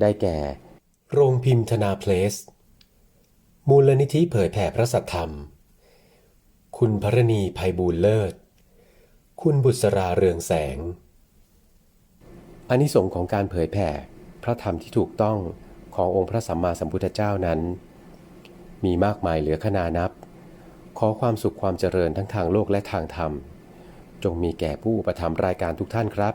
ได้แก่ โรงพิมพ์ธนาเพลส มูลนิธิเผยแผ่พระสัทธรรม คุณพรณีภัยบูลเลิศ คุณบุษราเรืองแสงอานิสงส์ของการเผยแผ่พระธรรมที่ถูกต้องขององค์พระสัมมาสัมพุทธเจ้านั้น มีมากมายเหลือขนานับ ขอความสุขความเจริญทั้งทางโลกและทางธรรม จงมีแก่ผู้อุปถัมภ์รายการทุกท่านครับ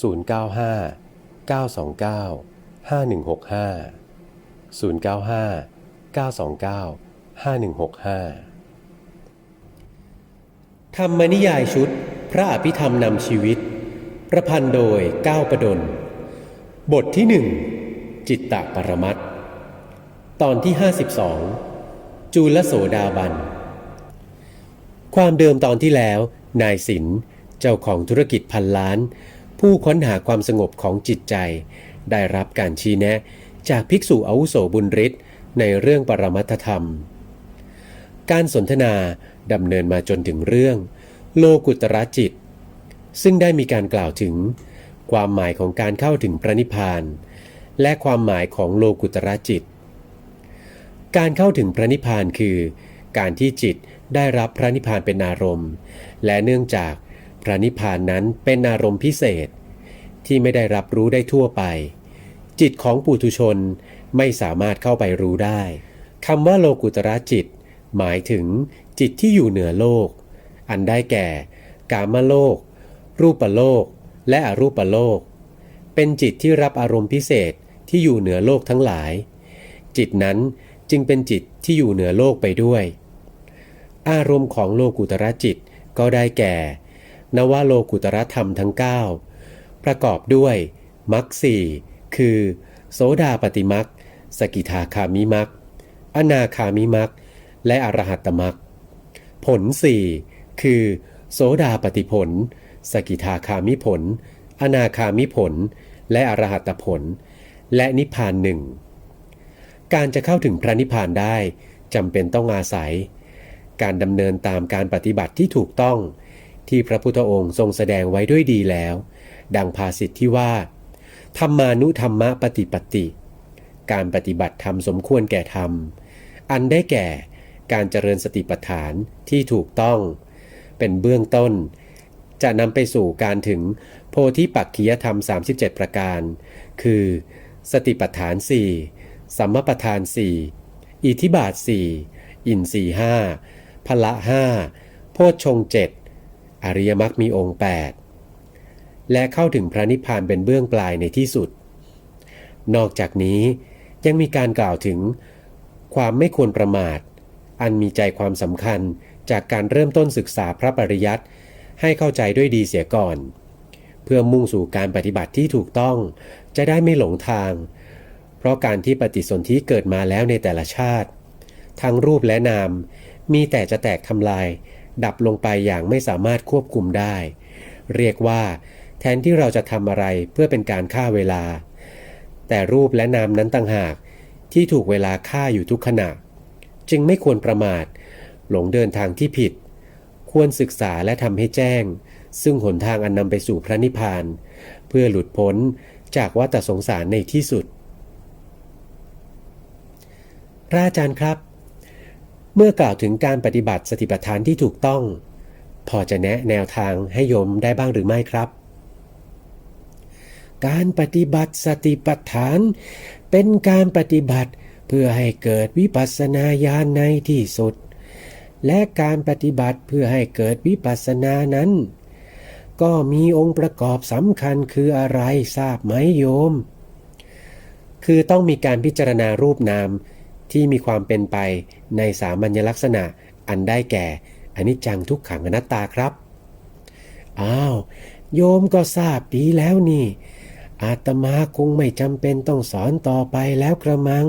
095 929 5165 095 929 5165 ธรรมนิยายชุด พระอภิธรรมนำชีวิต ประพันธ์โดยก้าวประดล บทที่หนึ่งจิตตปรมัตตอนที่ 52 จูลโสดาบัน ความเดิมตอนที่แล้ว นายสินเจ้าของธุรกิจพันล้าน ผู้ค้นหาความสงบของจิตใจ ได้รับการชี้แนะ จากภิกษุอาวุโสบุญฤทธิ์ในเรื่องปรมัตธรรม การสนทนาดำเนินมาจนถึงเรื่อง โลกุตระจิต ซึ่งได้มีการกล่าวถึง ความหมายของการเข้าถึงพระนิพพาน และความหมายของโลกุตระจิต การเข้าถึงพระนิพพานคือ การที่จิตได้รับพระนิพพานเป็นอารมณ์ และเนื่องจาก พระนิพพานนั้นเป็นอารมณ์พิเศษ ที่ไม่ได้รับรู้ได้ทั่วไป จิตของปุถุชนไม่สามารถเข้าไปรู้ได้คำว่าโลกุตระจิต หมายถึงจิตที่อยู่เหนือโลก อันได้แก่ กามโลก รูปโลก และอรูปโลก เป็นจิตที่รับอารมณ์พิเศษที่อยู่เหนือโลกทั้งหลาย จิตนั้นจึงเป็นจิตที่อยู่เหนือโลกไปด้วย อารมณ์ของโลกุตระจิตก็ได้แก่ นวโลกุตระธรรมทั้ง 9 ประกอบด้วยมรรคสี่คือ โสดาปฏิมักสกิทาคามิมักอนาคามิมักและอรหัตตมักผลสี่คือ โสดาปฏิผล สกิทาคามิผล อนาคามิผล และอรหัตผล และนิพพานหนึ่งการจะเข้าถึงพระนิพพานได้จำเป็นต้องอาศัย การดำเนินตามการปฏิบัติที่ถูกต้อง ที่พระพุทธองค์ทรงแสดงไว้ด้วยดีแล้ว ดังภาษิตที่ว่า ธรรมานุธรรมะปฏิปติ การปฏิบัติธรรมสมควรแก่ธรรม อันได้แก่การเจริญสติปัฏฐานที่ถูกต้อง เป็นเบื้องต้น จะนำไปสู่การถึงโพธิปักขียธรรม 37 ประการ คือ สติปัฏฐาน 4 สัมมาปัฏฐาน 4 อิทิบาท 4 อินทรีห้าพละห้าโพชฌงเจ็ด อริยมรรคมีองค์ 8 และเข้าถึงพระนิพพานเป็นเบื้องปลายในที่สุด นอกจากนี้ยังมีการกล่าวถึงความไม่ควรประมาท อันมีใจความสำคัญจากการเริ่มต้นศึกษาพระปริยัติให้เข้าใจด้วยดีเสียก่อน เพื่อมุ่งสู่การปฏิบัติที่ถูกต้องจะได้ไม่หลงทาง เพราะการที่ปฏิสนธิเกิดมาแล้วในแต่ละชาติ ทั้งรูปและนามมีแต่จะแตกทำลาย ดับลงไปอย่างไม่สามารถควบคุมได้ เรียกว่า แทนที่เราจะทำอะไรเพื่อเป็นการฆ่าเวลา แต่รูปและนามนั้นต่างหากที่ถูกเวลาฆ่าอยู่ทุกขณะ จึงไม่ควรประมาท หลงเดินทางที่ผิด ควรศึกษาและทำให้แจ้ง ซึ่งหนทางอันนำไปสู่พระนิพพาน เพื่อหลุดพ้นจากวัฏสงสารในที่สุด พระอาจารย์ครับ เมื่อกล่าวถึงการปฏิบัติสติปัฏฐานที่ถูกต้อง พอจะแนะแนวทางให้โยมได้บ้างหรือไม่ครับ การปฏิบัติสติปัฏฐาน เป็นการปฏิบัติเพื่อให้เกิดวิปัสสนาญาณในที่สุด และการปฏิบัติเพื่อให้เกิดวิปัสสนานั้น ก็มีองค์ประกอบสำคัญคืออะไรทราบไหมโยม คือต้องมีการพิจารณารูปนาม ที่มีความเป็นไปในสามัญลักษณะอันได้แก่อนิจจังทุกขังอนัตตาครับ อ้าว โยมก็ทราบดีแล้วนี่ อาตมาคงไม่จำเป็นต้องสอนต่อไปแล้วกระมัง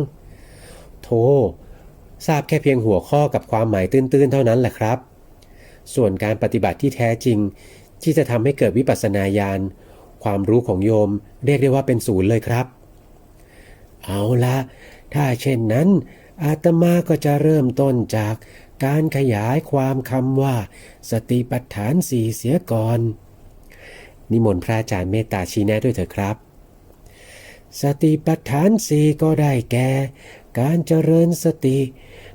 โธ่ทราบแค่เพียงหัวข้อกับความหมายตื้นๆเท่านั้นแหละครับ ส่วนการปฏิบัติที่แท้จริง ที่จะทำให้เกิดวิปัสสนาญาณความรู้ของโยมเรียกได้ว่าเป็นศูนย์เลยครับ เอาละ ถ้าเช่นนั้น อาตมาก็จะเริ่มต้นจากการขยายความคำว่า สติปัฏฐานสี่เสียก่อน นิมนต์พระอาจารย์เมตตาชี้แนะด้วยเถอะครับ สติปัฏฐานสี่ก็ได้แก่ การเจริญสติ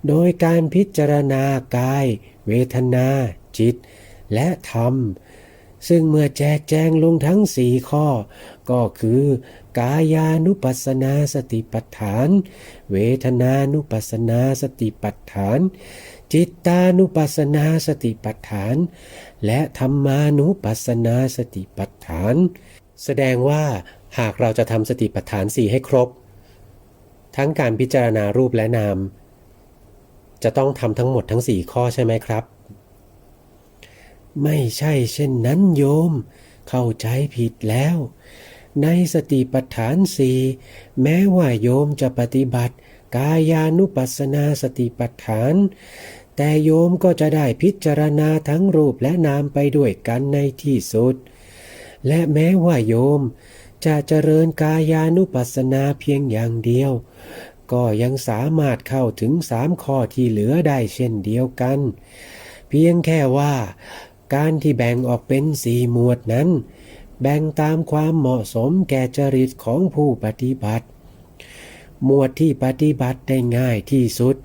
โดยการพิจารณากาย เวทนา จิต และธรรมซึ่งเมื่อแจกแจงลงทั้งสี่ข้อ ก็คือ กายานุปัสสนาสติปัฏฐาน เวทนานุปัสสนาสติปัฏฐาน จิตตานุปัสสนาสติปัฏฐาน และธรรมานุปัสสนาสติปัฏฐาน แสดงว่าหากเราจะทำสติปัฏฐานสี่ให้ครบ ทั้งการพิจารณารูปและนาม จะต้องทำทั้งหมดทั้งสี่ข้อใช่ไหมครับ ไม่ใช่เช่นนั้นโยม เข้าใจผิดแล้ว ในสติปัฏฐานสี่แม้ว่าโยมจะปฏิบัติ กายานุปัสสนาสติปัฏฐาน แต่โยมก็จะได้พิจารณาทั้งรูปและนามไปด้วยกันในที่สุด และแม้ว่าโยมจะเจริญกายานุปัสสนาเพียงอย่างเดียว ก็ยังสามารถเข้าถึงสามข้อที่เหลือได้เช่นเดียวกัน เพียงแค่ว่า การที่แบ่งออกเป็นสี่หมวดนั้น แบ่งตามความเหมาะสมแก่จริตของผู้ปฏิบัติ หมวดที่ปฏิบัติได้ง่ายที่สุด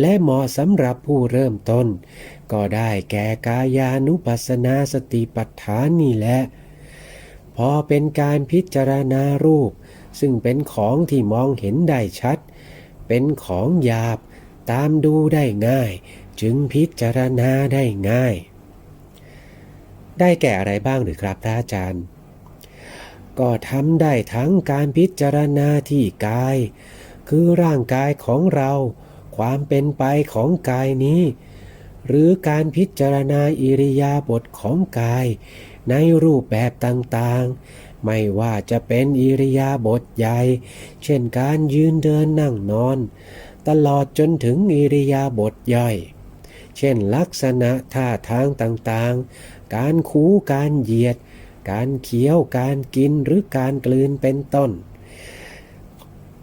และเหมาะสำหรับผู้เริ่มต้น ก็ได้แก่กายานุปัสสนาสติปัฏฐานนี่แหละพอเป็นการพิจารณารูป ซึ่งเป็นของที่มองเห็นได้ชัด เป็นของหยาบตามดูได้ง่าย จึงพิจารณาได้ง่าย ได้แก่อะไรบ้างหรือครับพระอาจารย์ ก็ทำได้ทั้งการพิจารณาที่กาย คือร่างกายของเรา ความเป็นไปของกายนี้ หรือการพิจารณาอิริยาบถของกาย ในรูปแบบต่างๆ ไม่ว่าจะเป็นอิริยาบถใหญ่ เช่นการยืนเดินนั่งนอน ตลอดจนถึงอิริยาบถย่อย เช่นลักษณะท่าทางต่างๆ การคูการเหยียด การเคี้ยว การกินหรือการกลืนเป็นต้น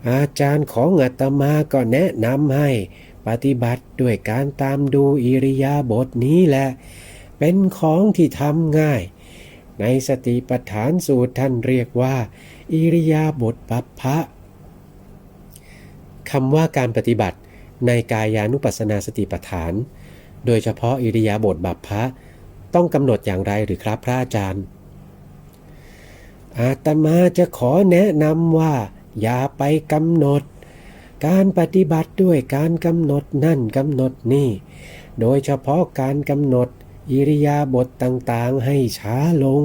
อาจารย์ของอาตมาก็แนะนำให้ปฏิบัติด้วยการตามดูอิริยาบถนี้แหละ เป็นของที่ทำง่าย ในสติปัฏฐานสูตรท่านเรียกว่า อิริยาบถปัปพะคำว่าการปฏิบัติในกายานุปัสสนาสติปัฏฐาน โดยเฉพาะอิริยาบถบัพพะ ต้องกำหนดอย่างไรหรือครับพระอาจารย์ อาตมาจะขอแนะนำว่า อย่าไปกำหนด การปฏิบัติด้วยการกำหนดนั่นกำหนดนี่ โดยเฉพาะการกำหนดอิริยาบถต่างๆให้ช้าลง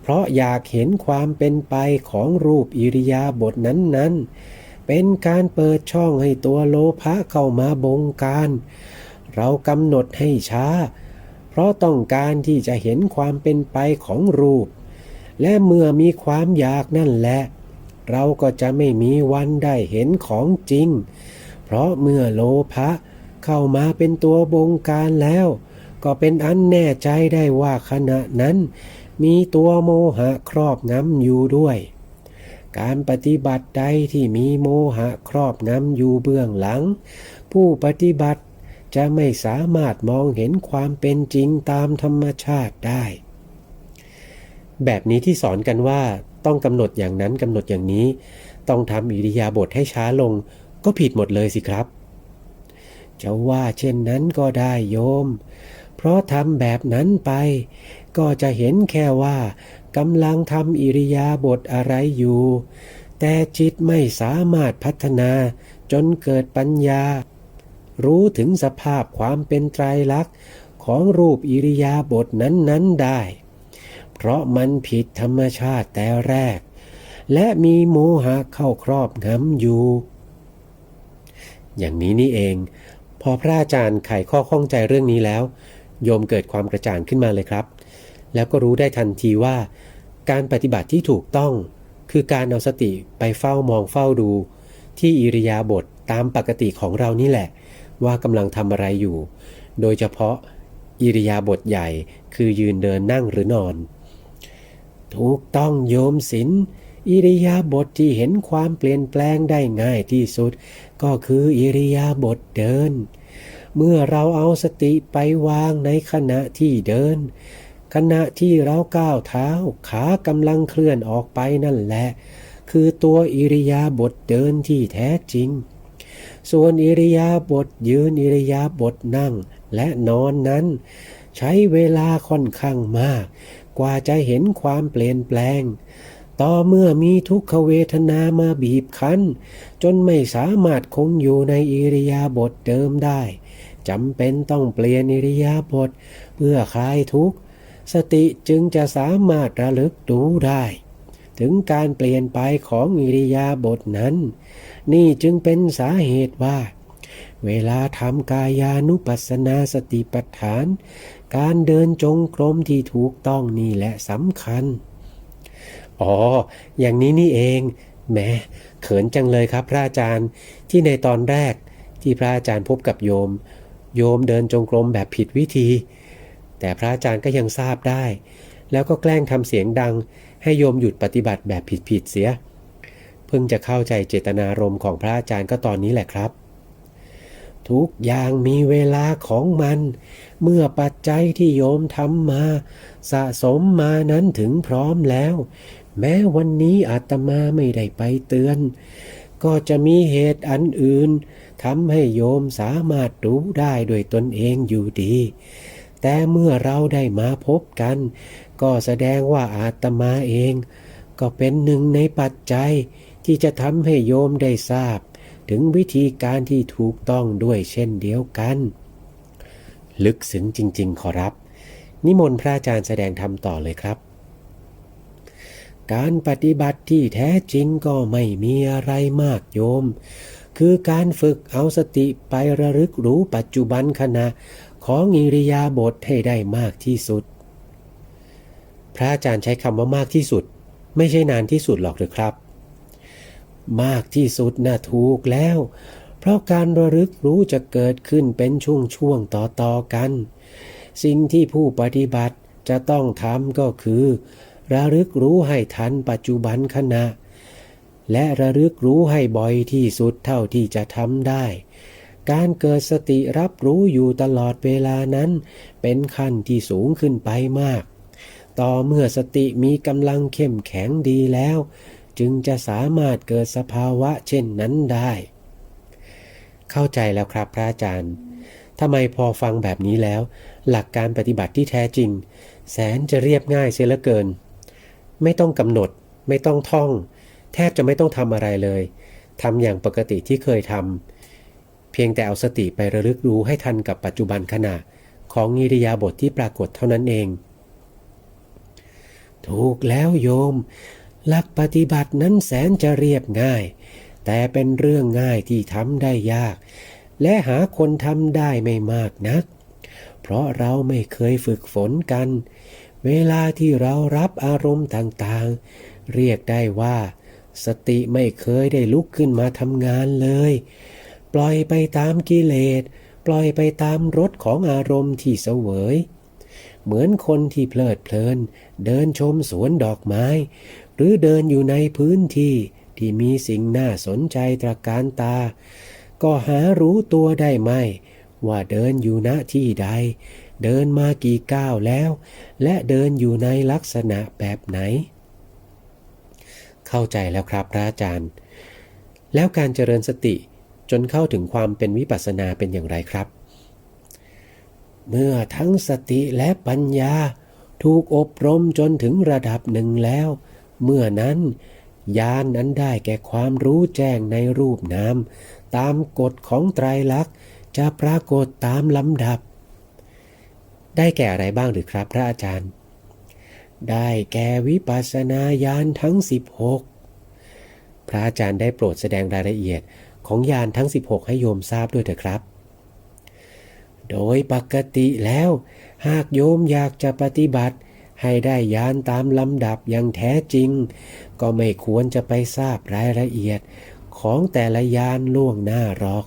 เพราะอยากเห็นความเป็นไปของรูปอิริยาบถนั้นๆ เป็นการเปิดช่องให้ตัวโลภะเข้ามาบงการ เรากำหนดให้ช้า เพราะต้องการที่จะเห็นความเป็นไปของรูป และเมื่อมีความอยากนั่นแหละ เราก็จะไม่มีวันได้เห็นของจริง เพราะเมื่อโลภะเข้ามาเป็นตัวบงการแล้ว ก็เป็นอันแน่ใจได้ว่าขณะนั้น มีตัวโมหะครอบงำอยู่ด้วย การปฏิบัติใดที่มีโมหะครอบงำอยู่เบื้องหลัง ผู้ปฏิบัติจะไม่สามารถมองเห็นความเป็นจริงตามธรรมชาติได้ แบบนี้ที่สอนกันว่าต้องกำหนดอย่างนั้นกำหนดอย่างนี้ ต้องทำอิริยาบถให้ช้าลง ก็ผิดหมดเลยสิครับจะว่าเช่นนั้นก็ได้โยม เพราะทำแบบนั้นไป ก็จะเห็นแค่ว่ากำลังทำอิริยาบถอะไรอยู่ แต่จิตไม่สามารถพัฒนาจนเกิดปัญญา รู้ถึงสภาพความเป็นไตรลักษณ์ของรูปอิริยาบถนั้นๆได้ เพราะมันผิดธรรมชาติแต่แรก และมีโมหะเข้าครอบงำอยู่ อย่างนี้นี่เอง พอพระอาจารย์ไขข้อข้องใจเรื่องนี้แล้ว โยมเกิดความกระจ่างขึ้นมาเลยครับ แล้วก็รู้ได้ทันทีว่า การปฏิบัติที่ถูกต้อง คือการเอาสติไปเฝ้ามองเฝ้าดู ที่อิริยาบถตามปกติของเรานี่แหละ ว่ากำลังทำอะไรอยู่ โดยเฉพาะอิริยาบถใหญ่คือยืนเดินนั่งหรือนอน ถูกต้องโยมศิลอิริยาบถทที่เห็นความเปลี่ยนแปลงได้ง่ายที่สุด ก็คืออิริยาบถเดิน เมื่อเราเอาสติไปวางในขณะที่เดิน ขณะที่เราก้าวเท้า ขากำลังเคลื่อนออกไปนั่นแหละ คือตัวอิริยาบถเดินที่แท้จริง ส่วนอิริยาบถยืนอิริยาบถนั่งและนอนนั้น ใช้เวลาค่อนข้างมาก กว่าจะเห็นความเปลี่ยนแปลง ต่อเมื่อมีทุกขเวทนามาบีบคั้น จนไม่สามารถคงอยู่ในอิริยาบถเดิมได้จำเป็นต้องเปลี่ยนอิริยาบถเพื่อคลายทุกข์ สติจึงจะสามารถระลึกดูได้ ถึงการเปลี่ยนไปของอิริยาบถนั้น นี่จึงเป็นสาเหตุว่า เวลาทำกายานุปัสสนาสติปัฏฐาน การเดินจงกรมที่ถูกต้องนี่แหละสำคัญ อ๋อ อย่างนี้นี่เอง แหม เขินจังเลยครับพระอาจารย์ที่ในตอนแรกที่พระอาจารย์พบกับโยม โยมเดินจงกรมแบบผิดวิธี แต่พระอาจารย์ก็ยังทราบได้ แล้วก็แกล้งทำเสียงดัง ให้โยมหยุดปฏิบัติแบบผิดๆเสีย เพิ่งจะเข้าใจเจตนารมณ์ของพระอาจารย์ก็ตอนนี้แหละครับ ทุกอย่างมีเวลาของมัน เมื่อปัจจัยที่โยมทำมา สะสมมานั้นถึงพร้อมแล้ว แม้วันนี้อาตมาไม่ได้ไปเตือน ก็จะมีเหตุอันอื่นทำให้โยมสามารถรู้ได้ด้วยตนเองอยู่ดี แต่เมื่อเราได้มาพบกัน ก็แสดงว่าอาตมาเอง ก็เป็นหนึ่งในปัจจัยที่จะทำให้โยมได้ทราบ ถึงวิธีการที่ถูกต้องด้วยเช่นเดียวกัน ลึกซึ้งจริง ๆ ขอรับ นิมนต์พระอาจารย์แสดงธรรมต่อเลยครับ การปฏิบัติที่แท้จริงก็ไม่มีอะไรมากโยม คือการฝึกเอาสติไประลึกรู้ปัจจุบันขณะของอิริยาบถให้ได้มากที่สุด พระอาจารย์ใช้คำว่ามากที่สุด ไม่ใช่นานที่สุดหรอกหรือครับ มากที่สุดน่ะถูกแล้ว เพราะการระลึกรู้จะเกิดขึ้นเป็นช่วงๆต่อๆกัน สิ่งที่ผู้ปฏิบัติจะต้องทำก็คือ ระลึกรู้ให้ทันปัจจุบันขณะ และระลึกรู้ให้บ่อยที่สุดเท่าที่จะทำได้ การเกิดสติรับรู้อยู่ตลอดเวลานั้น เป็นขั้นที่สูงขึ้นไปมาก ต่อเมื่อสติมีกำลังเข้มแข็งดีแล้ว จึงจะสามารถเกิดสภาวะเช่นนั้นได้ เข้าใจแล้วครับพระอาจารย์ทำไมพอฟังแบบนี้แล้ว หลักการปฏิบัติที่แท้จริง แสนจะเรียบง่ายเสียเหลือเกิน ไม่ต้องกำหนด ไม่ต้องท่อง แทบจะไม่ต้องทำอะไรเลยทำอย่างปกติที่เคยทำเพียงแต่เอาสติไประลึกรู้ให้ทันกับปัจจุบันขณะ ของอิริยาบถทที่ปรากฏเท่านั้นเอง ถูกแล้วโยม หลักปฏิบัตินั้นแสนจะเรียบง่าย แต่เป็นเรื่องง่ายที่ทำได้ยาก และหาคนทำได้ไม่มากนัก เพราะเราไม่เคยฝึกฝนกัน เวลาที่เรารับอารมณ์ต่างๆ เรียกได้ว่า สติไม่เคยได้ลุกขึ้นมาทำงานเลย ปล่อยไปตามกิเลส ปล่อยไปตามรสของอารมณ์ที่เสวยเหมือนคนที่เพลิดเพลิน เดินชมสวนดอกไม้ หรือเดินอยู่ในพื้นที่ที่มีสิ่งน่าสนใจตระการตา ก็หารู้ตัวได้ไหม ว่าเดินอยู่ณที่ใด เดินมากี่ก้าวแล้ว และเดินอยู่ในลักษณะแบบไหน เข้าใจแล้วครับพระอาจารย์ แล้วการเจริญสติจนเข้าถึงความเป็นวิปัสสนาเป็นอย่างไรครับ เมื่อทั้งสติและปัญญาถูกอบรมจนถึงระดับหนึ่งแล้ว เมื่อนั้นญาณนนั้นได้แก่ความรู้แจ้งในรูปนามตามกฎของไตรลักษณ์จะปรากฏตามลำดับ ได้แก่อะไรบ้างหรือครับ พระอาจารย์ ได้แก่วิปัสสนาญาณทั้ง 16 พระอาจารย์ได้โปรดแสดงรายละเอียดของญาณทั้ง 16 ให้โยมทราบด้วยเถอะครับ โดยปกติแล้ว หากโยมอยากจะปฏิบัติ ให้ได้ญาณตามลำดับอย่างแท้จริง ก็ไม่ควรจะไปทราบรายละเอียดของแต่ละญาณล่วงหน้าหรอก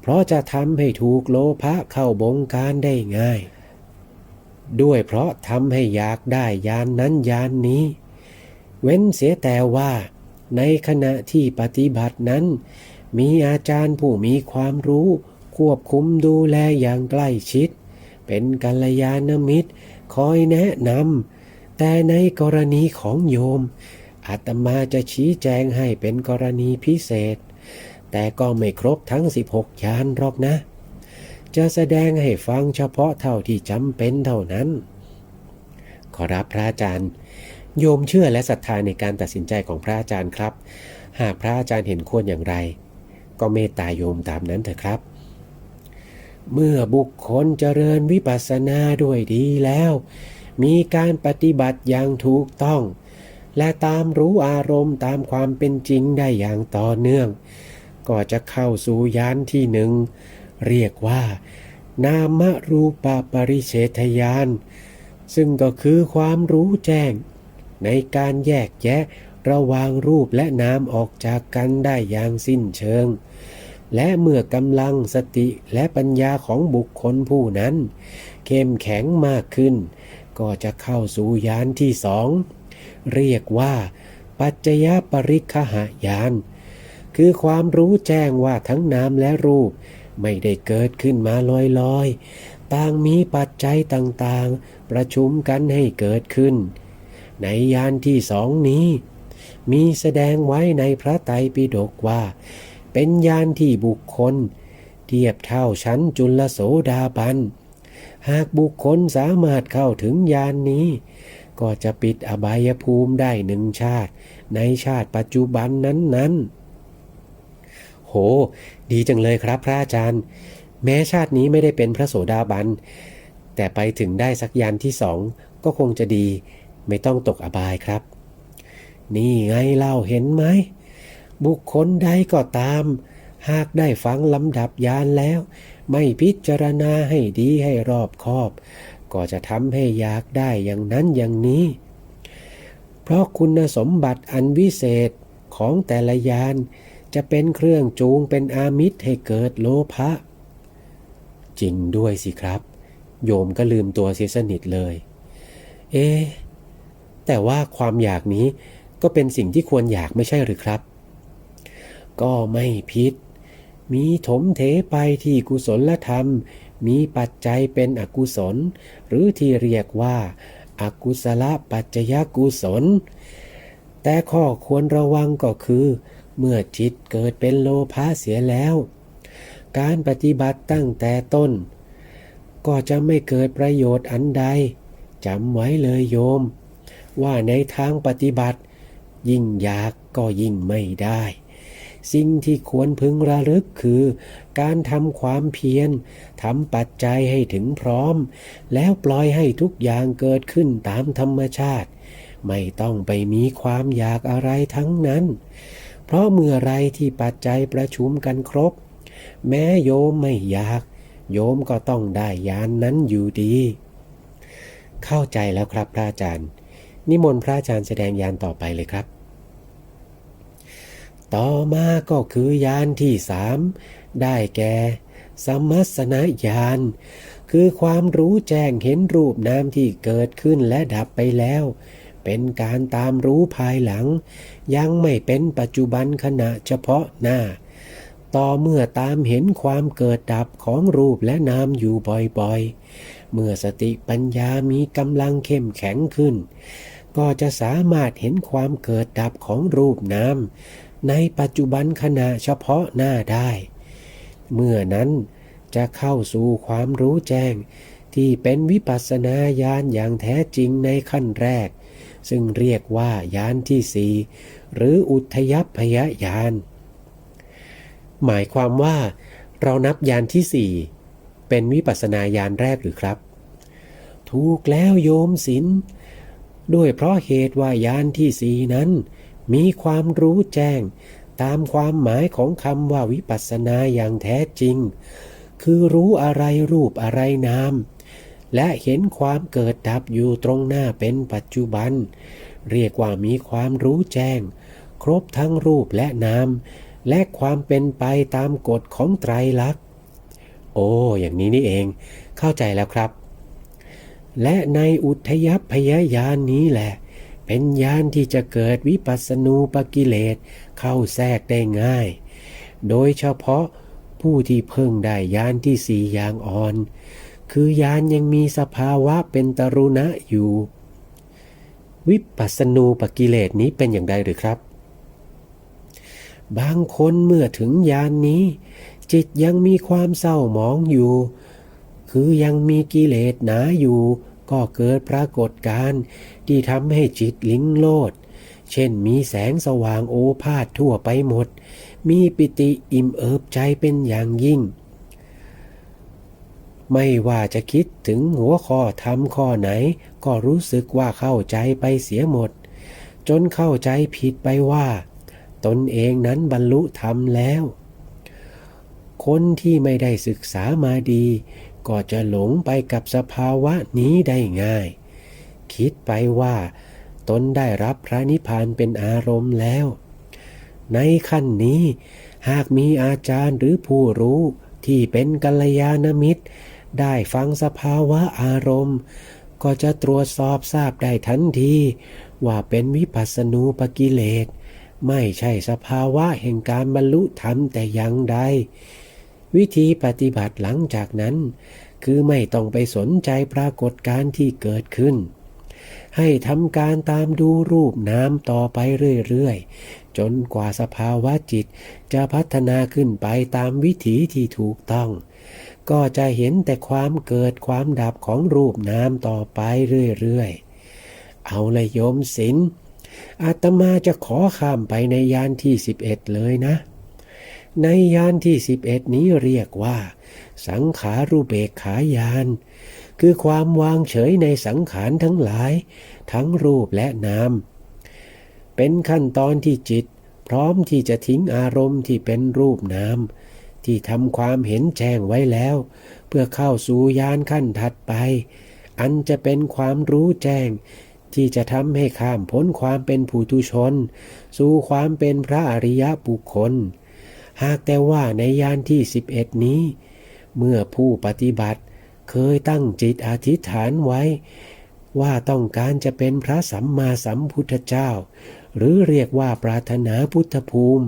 เพราะจะทำให้ถูกโลภะเข้าบงการได้ง่าย ด้วยเพราะทำให้อยากได้ยานนั้นยานนี้ เว้นเสียแต่ว่า ในขณะที่ปฏิบัตินั้น มีอาจารย์ผู้มีความรู้ ควบคุมดูแลอย่างใกล้ชิด เป็นกัลยาณมิตร คอยแนะนำแต่ในกรณีของโยม อาตมาจะชี้แจงให้เป็นกรณีพิเศษ แต่ก็ไม่ครบทั้ง 16 ยานหรอกนะ จะแสดงให้ฟังเฉพาะเท่าที่จำเป็นเท่านั้น ขอรับพระอาจารย์ โยมเชื่อและศรัทธาในการตัดสินใจของพระอาจารย์ครับ หากพระอาจารย์เห็นควรอย่างไร ก็เมตตาโยมตามนั้นเถอะครับ เมื่อบุคคลเจริญวิปัสสนาด้วยดีแล้ว มีการปฏิบัติอย่างถูกต้อง และตามรู้อารมณ์ตามความเป็นจริงได้อย่างต่อเนื่อง ก็จะเข้าสู่ยานที่หนึ่ง เรียกว่า นามรูปปริเฉทยาน ซึ่งก็คือความรู้แจ้ง ในการแยกแยะระหว่างรูปและนามออกจากกันได้อย่างสิ้นเชิง และเมื่อกำลังสติและปัญญาของบุคคลผู้นั้น เข้มแข็งมากขึ้น ก็จะเข้าสู่ยานที่สองเรียกว่า ปัจจยปริคหายาน คือความรู้แจ้งว่าทั้งนามและรูป ไม่ได้เกิดขึ้นมาลอยๆ ต่างมีปัจจัยต่างๆ ประชุมกันให้เกิดขึ้น ในยานที่สองนี้ มีแสดงไว้ในพระไตรปิฎกว่า เป็นยานที่บุคคล เทียบเท่าชั้นจุลโสดาบัน หากบุคคลสามารถเข้าถึงยานนี้ ก็จะปิดอบายภูมิได้หนึ่งชาติ ในชาติปัจจุบันนั้นๆ โห ดีจังเลยครับพระอาจารย์ แม้ชาตินี้ไม่ได้เป็นพระโสดาบัน แต่ไปถึงได้สักยานที่สองก็คงจะดี ไม่ต้องตกอบายครับ นี่ไงเล่าเห็นไหม บุคคลใดก็ตาม หากได้ฟังลำดับยานแล้ว ไม่พิจารณาให้ดีให้รอบคอบ ก็จะทำให้อยากได้อย่างนั้นอย่างนี้ เพราะคุณสมบัติอันวิเศษของแต่ละยานจะเป็นเครื่องจูงเป็นอามิตรให้เกิดโลภะจริงด้วยสิครับ โยมก็ลืมตัวเสียสนิทเลย เอ๊แต่ว่าความอยากนี้ก็เป็นสิ่งที่ควรอยากไม่ใช่หรือครับ ก็ไม่ผิด มีถมเทไปที่กุศลธรรม มีปัจจัยเป็นอกุศล หรือที่เรียกว่าอากุศลปัจจยกุศล แต่ข้อควรระวังก็คือ เมื่อจิตเกิดเป็นโลภะเสียแล้ว การปฏิบัติตั้งแต่ต้น ก็จะไม่เกิดประโยชน์อันใดจำไว้เลยโยม ว่าในทางปฏิบัติ ยิ่งอยากก็ยิ่งไม่ได้ สิ่งที่ควรพึงระลึกคือ การทำความเพียรทำปัจจัยให้ถึงพร้อม แล้วปล่อยให้ทุกอย่างเกิดขึ้นตามธรรมชาติ ไม่ต้องไปมีความอยากอะไรทั้งนั้น เพราะเมื่อไรที่ปัจจัยประชุมกันครบ แม้โยมไม่อยาก โยมก็ต้องได้ยานนั้นอยู่ดี เข้าใจแล้วครับพระอาจารย์ นิมนต์พระอาจารย์แสดงยานต่อไปเลยครับ ต่อมาก็คือยานที่สามได้แก่สมัสนญาณคือความรู้แจ้งเห็นรูปนามที่เกิดขึ้นและดับไปแล้ว เป็นการตามรู้ภายหลัง ยังไม่เป็นปัจจุบันขณะเฉพาะหน้า ต่อเมื่อตามเห็นความเกิดดับของรูปและนามอยู่บ่อยๆ เมื่อสติปัญญามีกำลังเข้มแข็งขึ้น ก็จะสามารถเห็นความเกิดดับของรูปนาม ในปัจจุบันขณะเฉพาะหน้าได้ เมื่อนั้นจะเข้าสู่ความรู้แจ้ง ที่เป็นวิปัสสนาญาณอย่างแท้จริงในขั้นแรก ซึ่งเรียกว่าญาณที่สี่หรืออุทยพยญาณหมายความว่า เรานับยานที่สี่เป็นวิปัสสนาญาณแรกหรือครับ ถูกแล้วโยมศิลด้วยเพราะเหตุว่ายานที่สี่นั้น มีความรู้แจ้ง ตามความหมายของคำว่าวิปัสสนาอย่างแท้จริง คือรู้อะไรรูปอะไรนาม และเห็นความเกิดดับอยู่ตรงหน้าเป็นปัจจุบัน เรียกว่ามีความรู้แจ้ง ครบทั้งรูปและนาม และความเป็นไปตามกฎของไตรลักษณ์ โอ้ อย่างนี้นี่เอง เข้าใจแล้วครับ และในอุทยพยญาณนี้แหละ เป็นญาณที่จะเกิดวิปัสสนูปกิเลสเข้าแทรกได้ง่าย โดยเฉพาะผู้ที่เพิ่งได้ญาณที่สี่อย่างอ่อน คือญาณยังมีสภาวะเป็นตรุณะอยู่ วิปัสสนูปกิเลสนี้เป็นอย่างไรหรือครับ บางคนเมื่อถึงยานนี้ จิตยังมีความเศร้าหมองอยู่ คือยังมีกิเลสหนาอยู่ ก็เกิดปรากฏการณ์ที่ทำให้จิตลิงโลด เช่นมีแสงสว่างโอภาษทั่วไปหมด มีปิติอิ่มเอิบใจเป็นอย่างยิ่ง ไม่ว่าจะคิดถึงหัวข้อทำข้อไหน ก็รู้สึกว่าเข้าใจไปเสียหมด จนเข้าใจผิดไปว่า ตนเองนั้นบรรลุธรรมแล้วคนที่ไม่ได้ศึกษามาดี ก็จะหลงไปกับสภาวะนี้ได้ง่าย คิดไปว่าตนได้รับพระนิพพานเป็นอารมณ์แล้ว ในขั้นนี้หากมีอาจารย์หรือผู้รู้ที่เป็นกัลยาณมิตร ได้ฟังสภาวะอารมณ์ ก็จะตรวจสอบทราบได้ทันที ว่าเป็นวิปัสสนูปกิเลส ไม่ใช่สภาวะแห่งการบรรลุธรรมแต่อย่างใด วิธีปฏิบัติหลังจากนั้น คือไม่ต้องไปสนใจปรากฏการที่เกิดขึ้น ให้ทำการตามดูรูปนามต่อไปเรื่อยๆ จนกว่าสภาวะจิตจะพัฒนาขึ้นไปตามวิถีที่ถูกต้อง ก็จะเห็นแต่ความเกิดความดับของรูปนามต่อไปเรื่อยๆ เอาเลยโยมศิลป์อาตมาจะขอข้ามไปในยานที่ 11 เลยนะ ในยานที่ 11 นี้เรียกว่า สังขารูเบกขายาน คือความวางเฉยในสังขารทั้งหลาย ทั้งรูปและนามเป็นขั้นตอนที่จิต พร้อมที่จะทิ้งอารมณ์ที่เป็นรูปนามที่ทำความเห็นแจ้งไว้แล้ว เพื่อเข้าสู่ยานขั้นถัดไป อันจะเป็นความรู้แจ้ง ที่จะทำให้ข้ามพ้นความเป็นผู้ทุชน สู่ความเป็นพระอริยบุคคล หากแต่ว่าในยานที่ 11 นี้ เมื่อผู้ปฏิบัติเคยตั้งจิตอธิษฐานไว้ ว่าต้องการจะเป็นพระสัมมาสัมพุทธเจ้า หรือเรียกว่าปรารถนาพุทธภูมิ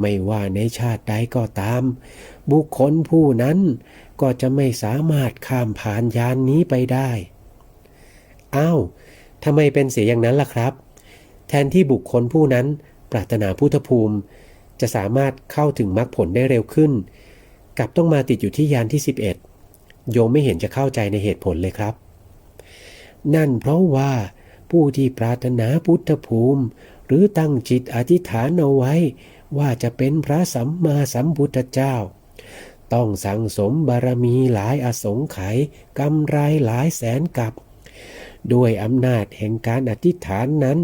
ไม่ว่าในชาติใดก็ตาม บุคคลผู้นั้นก็จะไม่สามารถข้ามผ่านยานนี้ไปได้อ้าวทำไมเป็นเสียอย่างนั้นล่ะครับ แทนที่บุคคลผู้นั้นปรารถนาพุทธภูมิ จะสามารถเข้าถึงมรรคผลได้เร็วขึ้น กลับต้องมาติดอยู่ที่ยานที่ 11 โยมไม่เห็นจะเข้าใจในเหตุผลเลยครับ นั่นเพราะว่าผู้ที่ปรารถนาพุทธภูมิ หรือตั้งจิตอธิษฐานเอาไว้ ว่าจะเป็นพระสัมมาสัมพุทธเจ้า ต้องสั่งสมบารมีหลายอสงไขยกำไรหลายแสนกับ ด้วยอำนาจแห่งการอธิษฐานนั้น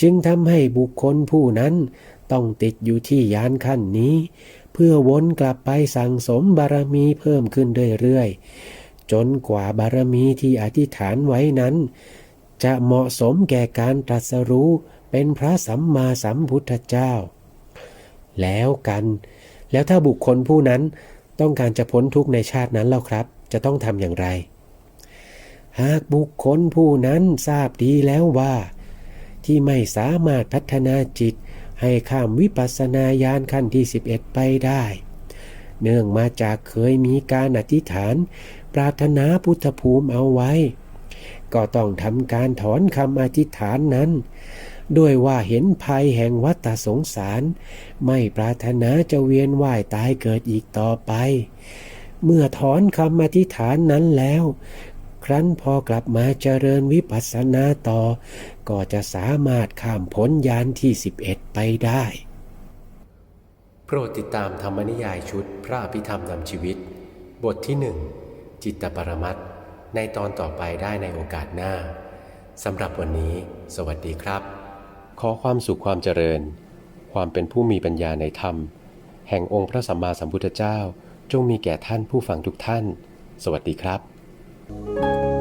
จึงทำให้บุคคลผู้นั้น ต้องติดอยู่ที่ยานขั้นนี้ เพื่อวนกลับไปสั่งสมบารมีเพิ่มขึ้นเรื่อยๆ จนกว่าบารมีที่อธิษฐานไว้นั้น จะเหมาะสมแก่การตรัสรู้เป็นพระสัมมาสัมพุทธเจ้า แล้วกัน แล้วถ้าบุคคลผู้นั้นต้องการจะพ้นทุกข์ในชาตินั้นแล้วครับ จะต้องทำอย่างไร หากบุคคลผู้นั้นทราบดีแล้วว่า ที่ไม่สามารถพัฒนาจิต ให้ข้ามวิปัสสนาญาณขั้นที่ 11 ไปได้ เนื่องมาจากเคยมีการอธิษฐาน ปรารถนาพุทธภูมิเอาไว้ ก็ต้องทำการถอนคำอธิษฐานนั้น ด้วยว่าเห็นภัยแห่งวัฏสงสาร ไม่ปรารถนาจะเวียนว่ายตายเกิดอีกต่อไป เมื่อถอนคำอธิษฐานนั้นแล้ว ครั้นพอกลับมาเจริญวิปัสสนาต่อ ก็จะสามารถข้ามพ้นยานที่ 11 ไปได้ โปรดติดตามธรรมนิยายชุดพระอภิธรรมนำชีวิต บทที่หนึ่งจิตตปรมัตถ์ในตอนต่อไปได้ในโอกาสหน้าสำหรับวันนี้ สวัสดีครับ ขอความสุขความเจริญ ความเป็นผู้มีปัญญาในธรรม แห่งองค์พระสัมมาสัมพุทธเจ้า จงมีแก่ท่านผู้ฟังทุกท่าน สวัสดีครับ Thank you.